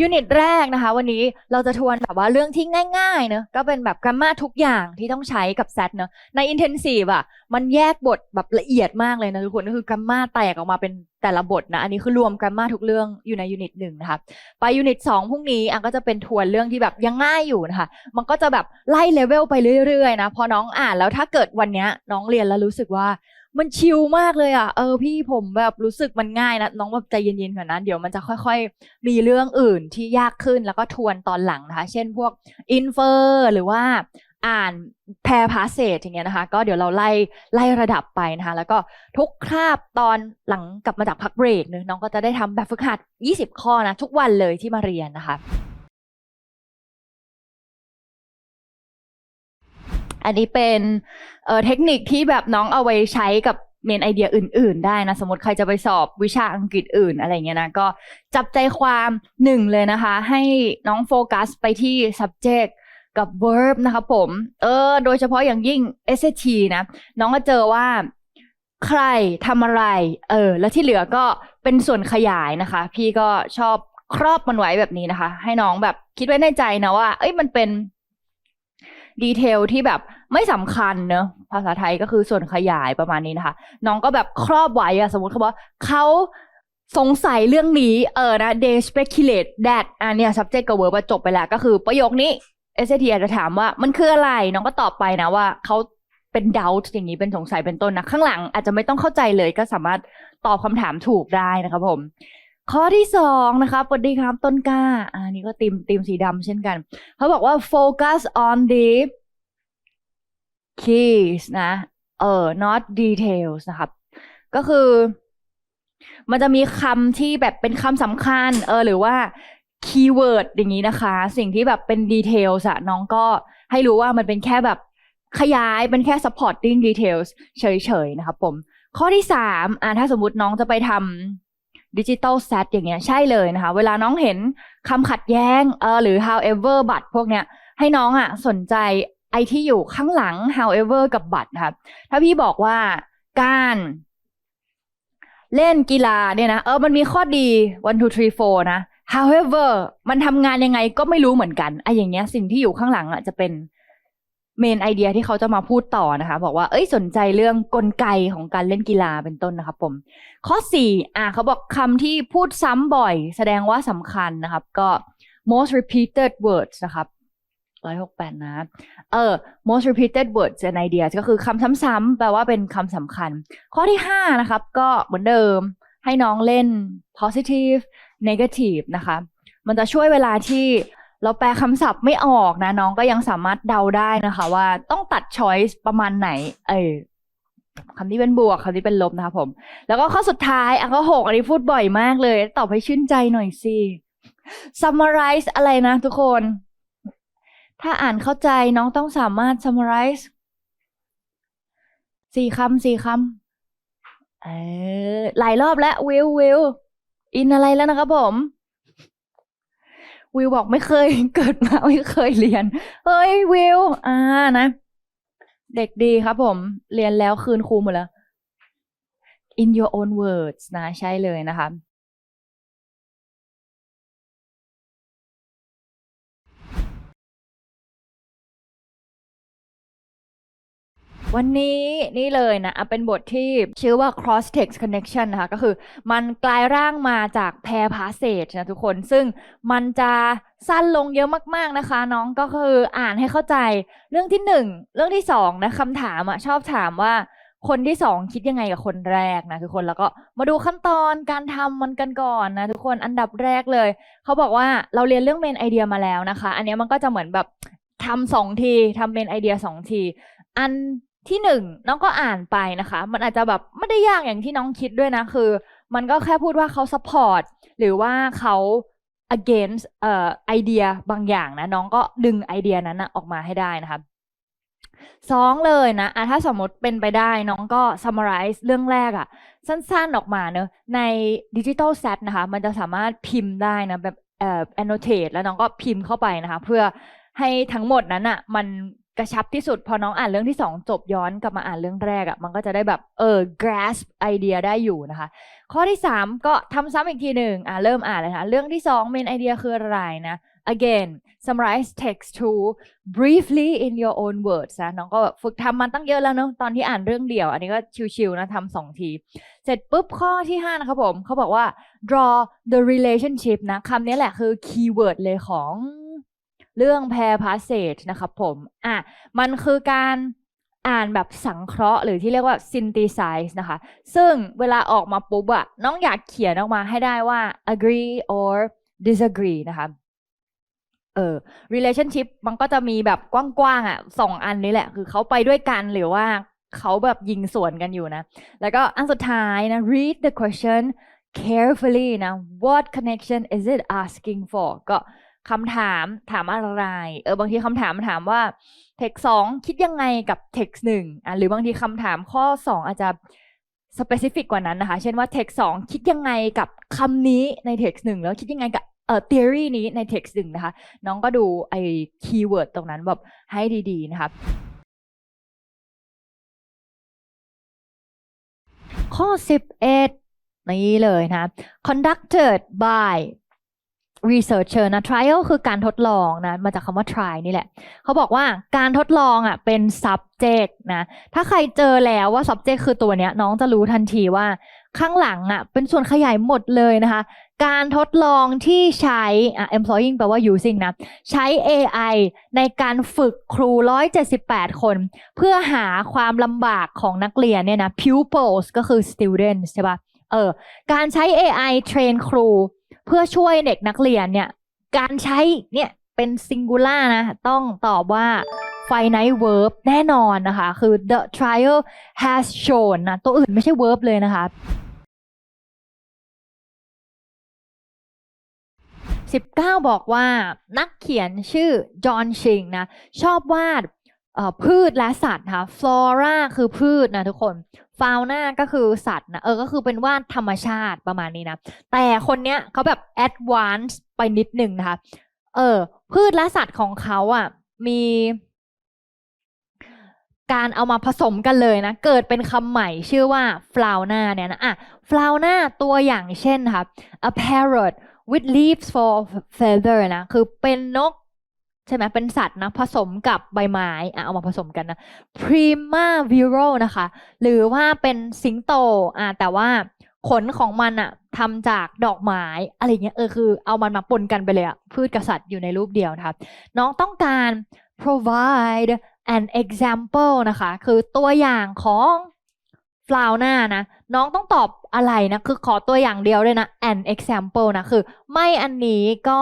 ยูนิตแรกนะคะ วันนี้เราจะทวนแบบว่าเรื่องที่ง่ายๆเนอะก็เป็นแบบ grammar ทุกอย่างที่ต้องใช้กับ set เนอะใน intensive อะมันแยกบทแบบละเอียดมากเลยนะทุกคนก็คือ grammar แตกออกมาเป็นแต่ละบทนะอันนี้คือรวม grammar ทุกเรื่องอยู่ในยูนิตหนึ่งนะคะไปยูนิตสองพรุ่งนี้อันก็จะเป็นทวนเรื่องที่แบบยังง่ายอยู่นะคะมันก็จะแบบไล่เลเวลไปเรื่อยๆนะพอน้องอ่านแล้วถ้าเกิดวันเนี้ยน้องเรียนแล้วรู้สึกว่า มันชิลมากเลยอะ เออพี่ผมแบบรู้สึกมันง่ายนะน้องแบบใจเย็นๆก่อนนะเดี๋ยวมันจะค่อยๆ มีเรื่องอื่นที่ยากขึ้นแล้วก็ทวนตอนหลังนะคะ เช่นพวกอินเฟอร์หรือว่าอ่านแพรพาเซจอย่างเงี้ยนะคะ ก็เดี๋ยวเราไล่ไล่ระดับไปนะคะ แล้วก็ทุกคาบตอนหลังกลับมาจากพักเบรกเนอน้องก็จะได้ทำแบบฝึกหัด 20 ข้อนะ ทุกวันเลยที่มาเรียนนะคะ อันนี้เป็นเเทคนิคที่แบบน้องเอาไว้ใช้กับเมนไอเดียอื่น ๆ ได้นะ สมมติใครจะไปสอบวิชาอังกฤษอื่นอะไรเงี้ยนะ ก็จับใจความหนึ่งเลยนะคะ ให้น้องโฟกัสไปที่ subject กับ verb นะคะผม เออ โดยเฉพาะอย่างยิ่ง SAT นะ น้องก็เจอว่าใครทำอะไร เออ แล้วที่เหลือก็เป็นส่วนขยายนะคะ พี่ก็ชอบครอบมันไว้แบบนี้นะคะ ให้น้องแบบคิดไว้ในใจนะว่า เอ้ยมันเป็น ดีเทลที่แบบไม่สำคัญเนอะภาษาไทยก็คือส่วนขยายประมาณนี้นะคะ น้องก็แบบครอบไว้อะสมมติเขาบอกเขาสงสัยเรื่องนี้เออนะ they speculate that อันเนี้ย subject กับ verb จบไปแล้ว ก็คือประโยคนี้ SAT อาจจะถามว่ามันคืออะไร น้องก็ตอบไปนะว่าเขาเป็น doubt อย่างนี้เป็นสงสัยเป็นต้นนะ ข้างหลังอาจจะไม่ต้องเข้าใจเลยก็สามารถตอบคำถามถูกได้นะครับผม ข้อที่สองนะคะสวัสดีครับต้นกล้าอันนี้ก็ตีมตีมสีดำเช่นกัน เขาบอกว่า focus on the keys นะเออ not details นะครับ ก็คือ มันจะมีคำที่แบบเป็นคำสำคัญ เออ หรือว่า keyword อย่างนี้นะคะ สิ่งที่แบบเป็น details อะน้องก็ให้รู้ว่ามันเป็นแค่แบบขยายเป็นแค่ supporting details เฉยๆ นะครับผม ข้อที่สามอ่าถ้าสมมติน้องจะไปทำ ดิจิ t a ล set อย่างเงี้ยใช่เลยนะคะ เวลาน้องเห็นคำขัดแย้งเออหรือ however but พวกเนี้ยให้น้องอะสนใจไอที่อยู่ข้างหลัง however กับ but นะครับถ้าพี่บอกว่าการเล่นกีฬาเนี่ยนะเออมันมีข้อดี one two three four นะ however มันทำงานยังไงก็ไม่รู้เหมือนกันไออย่างเงี้ยสิ่งที่อยู่ข้างหลังอะจะเป็น เมนไอเดียที่เขาจะมาพูดต่อนะคะ บอกว่าเอ้ยสนใจเรื่องกลไกของการเล่นกีฬาเป็นต้นนะครับผม ข้อสี่อะเขาบอกคำที่พูดซ้ำบ่อย แสดงว่าสำคัญนะครับ ก็ most repeated words นะครับร้อยหกแปดนะ เออ most repeated words and ideas ก็คือคำซ้ำๆแปลว่าเป็นคำสำคัญ ข้อที่ห้านะครับ ก็เหมือนเดิมให้น้องเล่น positive negative นะคะ มันจะช่วยเวลาที่ เราแปลคำศัพท์ไม่ออกนะ น้องก็ยังสามารถเดาได้นะคะ ว่าต้องตัด choice ประมาณไหน เออคำที่เป็นบวกคำที่เป็นลบนะคะผม แล้วก็ข้อสุดท้ายอันข้อหกอันนี้พูดบ่อยมากเลย ตอบให้ชื่นใจหน่อยสิ summarize อะไรนะทุกคน ถ้าอ่านเข้าใจน้องต้องสามารถ summarize สี่คำสี่คำเออหลายรอบแล้ววิววิวอินอะไรแล้วนะครับผม วิวบอกไม่เคยเกิดมาไม่เคยเรียน เฮ้ยวิว อ่านะ เด็กดีครับผม เรียนแล้วคืนครูหมดแล้ว in your own words นะ ใช่เลยนะคะ วันนี้นี่เลยนะอะเป็นบทที่ชื่อว่า cross text connection นะคะก็คือมันกลายร่างมาจากแพร passage นะทุกคน ซึ่งมันจะสั้นลงเยอะมากๆนะคะ น้องก็คืออ่านให้เข้าใจเรื่องที่หนึ่งเรื่องที่สองนะคำถามอะชอบถามว่าคนที่สองคิดยังไงกับคนแรกนะทุกคนแล้วก็มาดูขั้นตอนการทำมันกันก่อนนะทุกคนอันดับแรกเลย เขาบอกว่าเราเรียนเรื่องเมนไอเดียมาแล้วนะคะ อันนี้มันก็จะเหมือนแบบทำสองทีทำเมนไอเดียสองที อัน ที่หนึ่งน้องก็อ่านไปนะคะ มันอาจจะแบบไม่ได้ยากอย่างที่น้องคิดด้วยนะคือ มันก็แค่พูดว่าเขา support หรือว่าเขา against เอ่อไอเดียบางอย่างนะ น้องก็ดึงไอเดียนั้นนะออกมาให้ได้นะคะสองเลยนะอะถ้าสมมติเป็นไปได้น้องก็ summarize เรื่องแรกอะสั้นๆออกมาเนอะใน digital set นะคะ มันจะสามารถพิมพ์ได้นะแบบเอ่อ annotate แล้วน้องก็พิมพ์เข้าไปนะคะ เพื่อให้ทั้งหมดนั้นอะมัน กระชับที่สุด พอน้องอ่านเรื่องที่สองจบย้อนกลับมาอ่านเรื่องแรกอะ่ะ มันก็จะได้แบบเออ grasp ไอเดียได้อยู่นะคะ ข้อที่สามก็ทำซ้ำอีกทีหนึ่งอ่าเริ่มอ่านเลยค่ะเรื่องที่สอง main idea คืออะไรนะ again summarize text to briefly in your own words นะน้องก็แบบฝึกทำมันตั้งเยอะแล้วเนอะตอนที่อ่านเรื่องเดียว อันนี้ก็ชิวๆนะทำสองที เสร็จปุ๊บข้อที่ห้านะครับผมเขาบอกว่า draw the relationship นะคำนี้แหละคือ keyword เลยของ เรื่อง pair passage นะครับผม อะ มันคือการอ่านแบบสังเคราะห์หรือที่เรียกว่า synthesize นะคะ ซึ่งเวลาออกมาปุ๊บอะน้องอยากเขียนออกมาให้ได้ว่า agree or disagree นะคะ เออ relationship มันก็จะมีแบบกว้างๆอะสองอันนี้แหละ คือเขาไปด้วยกันหรือว่าเขาแบบยิงสวนกันอยู่นะ แล้วก็อันสุดท้ายนะ read the question carefully นะ what connection is it asking for ก็ คำถามถามอะไร เออบางทีคำถามถามว่า text สองคิดยังไงกับ text หนึ่งอะหรือบางทีคำถามข้อสองอาจจะ specific กว่านั้นนะคะ เช่นว่า text สองคิดยังไงกับคำนี้ใน text หนึ่งแล้วคิดยังไงกับเอ่อ theory นี้ใน text หนึ่งนะคะ น้องก็ดูไอ้ keyword ตรงนั้นแบบให้ดีๆนะคะข้อ 11 นี่เลยนะ conducted by researcher นะ trial คือการทดลองนะมาจากคำว่า try นี่แหละ เขาบอกว่าการทดลองอะเป็น subject นะถ้าใครเจอแล้วว่า subject คือตัวเนี้ยน้องจะรู้ทันทีว่าข้างหลังอะเป็นส่วนขยายหมดเลยนะคะ การทดลองที่ใช้อะ employing แปลว่า using นะ ใช้ AI ในการฝึกครู 178 คน เพื่อหาความลำบากของนักเรียนเนี่ยนะ pupils ก็คือ students ใช่ปะเออการใช้ AI เทรนครู เพื่อช่วยเด็กนักเรียนเนี่ย การใช้เนี่ยเป็น singular นะ ต้องตอบว่า finite verb แน่นอนนะคะ คือ the trial has shown นะ ตัวอื่นไม่ใช่ verb เลยนะคะ 19 บอกว่านักเขียนชื่อจอห์นชิงนะ ชอบวาด พืชและสัตว์ค่ะ flora คือพืชนะทุกคน fauna ก็คือสัตว์นะเออก็คือเป็นว่าดธรรมชาติประมาณนี้นะ แต่คนเนี้ยเขาแบบ advance ไปนิดหนึ่งนะคะ เออพืชและสัตว์ของเขาอะมีการเอามาผสมกันเลยนะ เกิดเป็นคำใหม่ชื่อว่า fauna เนี่ยนะอะ fauna ตัวอย่างเช่นค่ะ a parrot with leaves for feather นะ คือเป็นนก ใช่ไหมเป็นสัตว์นะผสมกับใบไม้อะเอามาผสมกันนะ prima viral นะคะ หรือว่าเป็นสิงโตอะแต่ว่าขนของมันอะทำจากดอกไม้อะไรเงี้ยเออคือเอามันมาปนกันไปเลยอะพืชกับสัตว์อยู่ในรูปเดียวนะคะน้องต้องการ provide an example นะคะ คือตัวอย่างของ fauna นะ น้องต้องตอบอะไรนะ คือขอตัวอย่างเดียวเลยนะ an example นะ คือ ไม่อันนี้ก็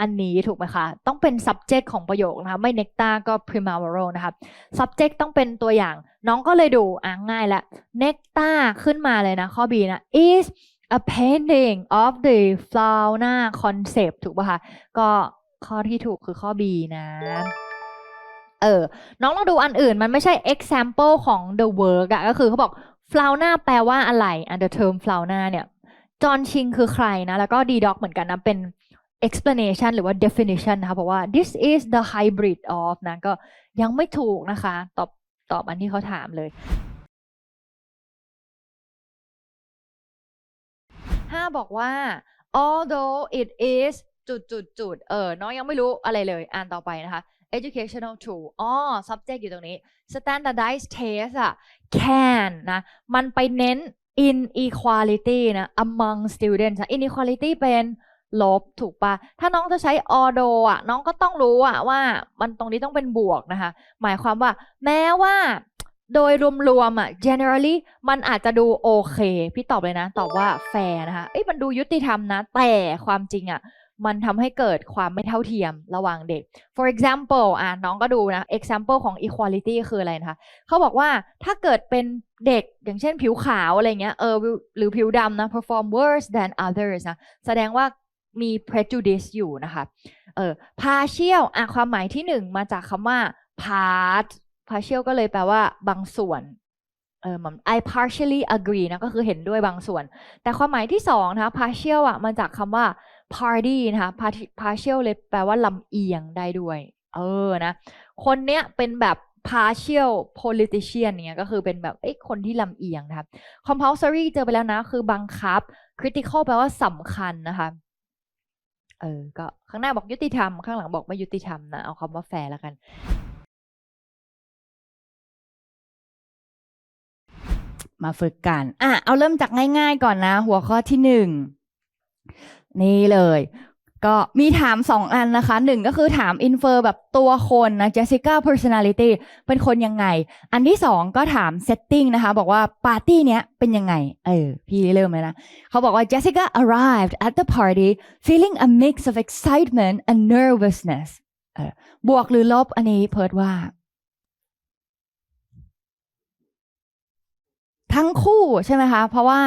อันนี้ถูกไหมคะ ต้องเป็น subject ของประโยคนะคะ ไม่ nectar ก็ primavera นะคะ subject ต้องเป็นตัวอย่าง น้องก็เลยดูอะง่ายละ nectar ขึ้นมาเลยนะ ข้อ B นะ is a painting of the fauna concept ถูกป่ะคะ ก็ข้อที่ถูกคือข้อ B นะเออ น้องลองดูอันอื่นมันไม่ใช่ example ของ the work อะก็คือเขาบอก fauna แปลว่าอะไรอะ the term fauna เนี่ยจอห์นชิงคือใครนะ แล้วก็ d doc เหมือนกันนะเป็น explanation หรือว่า definition นะคะบอกว่า this is the hybrid of นะก็ยังไม่ถูกนะคะ ตอบตอบอันที่เขาถามเลยห้าบอกว่า although it is จุดจุดจุดเออน้องยังไม่รู้อะไรเลย อ่านต่อไปนะคะ educational tool อ๋อ subject อยู่ตรงนี้ standardized test อะ can นะ มันไปเน้น inequality นะ among students inequality เป็นลบถูกปะถ้าน้องจะใช้ although อะน้องก็ต้องรู้อะว่ามันตรงนี้ต้องเป็นบวกนะคะ หมายความว่า แม้ว่า โดยรวมๆอะ generally มันอาจจะดูโอเค พี่ตอบเลยนะ ตอบว่า fair นะคะ เอ้ยมันดูยุติธรรมนะ แต่ความจริงอะ มันทำให้เกิดความไม่เท่าเทียมระหว่างเด็ก for example อะน้องก็ดูนะ example ของ equality คืออะไรนะคะเขาบอกว่าถ้าเกิดเป็นเด็กอย่างเช่นผิวขาวอะไรเงี้ยเออหรือผิวดำนะ perform worse than others นะแสดงว่ามี prejudice อยู่นะคะเออ partial อะความหมายที่หนึ่งมาจากคำว่า part partial ก็เลยแปลว่าบางส่วนเออมัน I partially agree นะก็คือเห็นด้วยบางส่วน แต่ความหมายที่สองนะคะ partial อะมาจากคำว่า party นะคะ partial เลยแปลว่าลำเอียงได้ด้วย เออนะ คนเนี้ยเป็นแบบ partial politician เนี่ยก็คือเป็นแบบเอ้ยคนที่ลำเอียงนะครับ compulsory เจอไปแล้วนะ คือบังคับ critical แปลว่าสำคัญนะคะเออ ก็ข้างหน้าบอกยุติธรรม ข้างหลังบอกไม่ยุติธรรมนะ เอาคำว่าแฟร์แล้วกันมาฝึกกัน อะ เอาเริ่มจากง่ายๆก่อนนะ หัวข้อที่หนึ่ง นี่เลย ก็มีถามสองอันนะคะหนึ่งก็คือถามอินเฟอร์แบบตัวคนนะ Jessica personality เป็นคนยังไง อันที่สองก็ถาม setting นะคะ บอกว่าปาร์ตี้เนี้ยเป็นยังไง เออ พี่เริ่มเลยนะ เขาบอกว่า Jessica arrived at the party feeling a mix of excitement and nervousness เออบวกหรือลบอันนี้เพิร์ดว่าทั้งคู่ใช่ไหมคะ เพราะว่า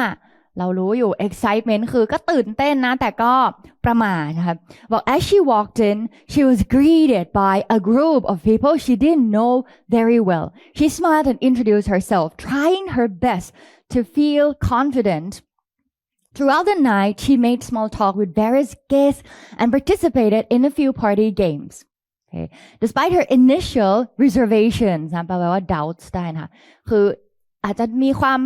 เรารู้อยู่ excitement คือก็ตื่นเต้นนะ แต่ก็ประมาทนะครับบอก as she walked in she was greeted by a group of people she didn't know very well she smiled and introduced herself trying her best to feel confident Throughout the night, she made small talk with various guests and participated in a few party games. Okay. Despite her initial reservations นะแปลว่า doubts ได้นะคะคือ อาจจะมีความ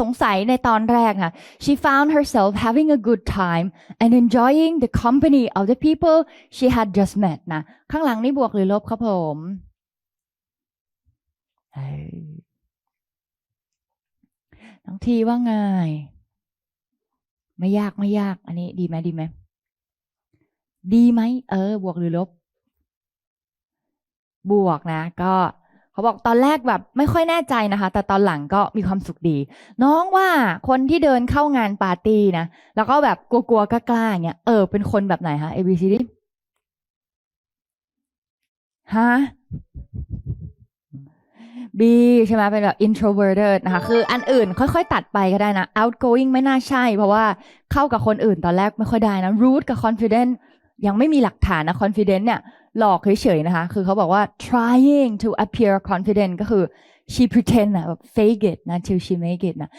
สงสัยในตอนแรกนะ she found herself having a good time and enjoying the company of the people she had just met นะ ข้างหลังนี่บวกหรือลบครับผมเอ้ยน้องทีว่าไง ไม่ยากไม่ยาก อันนี้ดีไหมดีไหม ดีไหม เออ บวกหรือลบ บวกนะ ก็ เขาบอกตอนแรกแบบไม่ค่อยแน่ใจนะคะ แต่ตอนหลังก็มีความสุขดี น้องว่าคนที่เดินเข้างานปาร์ตี้นะ แล้วก็แบบกลัวๆกล้าๆอย่างเงี้ย เออ เป็นคนแบบไหนคะ A B C D ฮะ B ใช่ไหมเป็นแบบ introverted นะคะ คืออันอื่นค่อยๆ ตัดไปก็ได้นะ outgoing ไม่น่าใช่ เพราะว่าเข้ากับคนอื่นตอนแรกไม่ค่อยได้นะ rude กับ confident ยังไม่มีหลักฐานนะ confident เนี่ย หลอกเฉยๆนะคะ คือเขาบอกว่า trying to appear confident ก็คือ she pretend นะแบบ fake it นะ till she make it นะ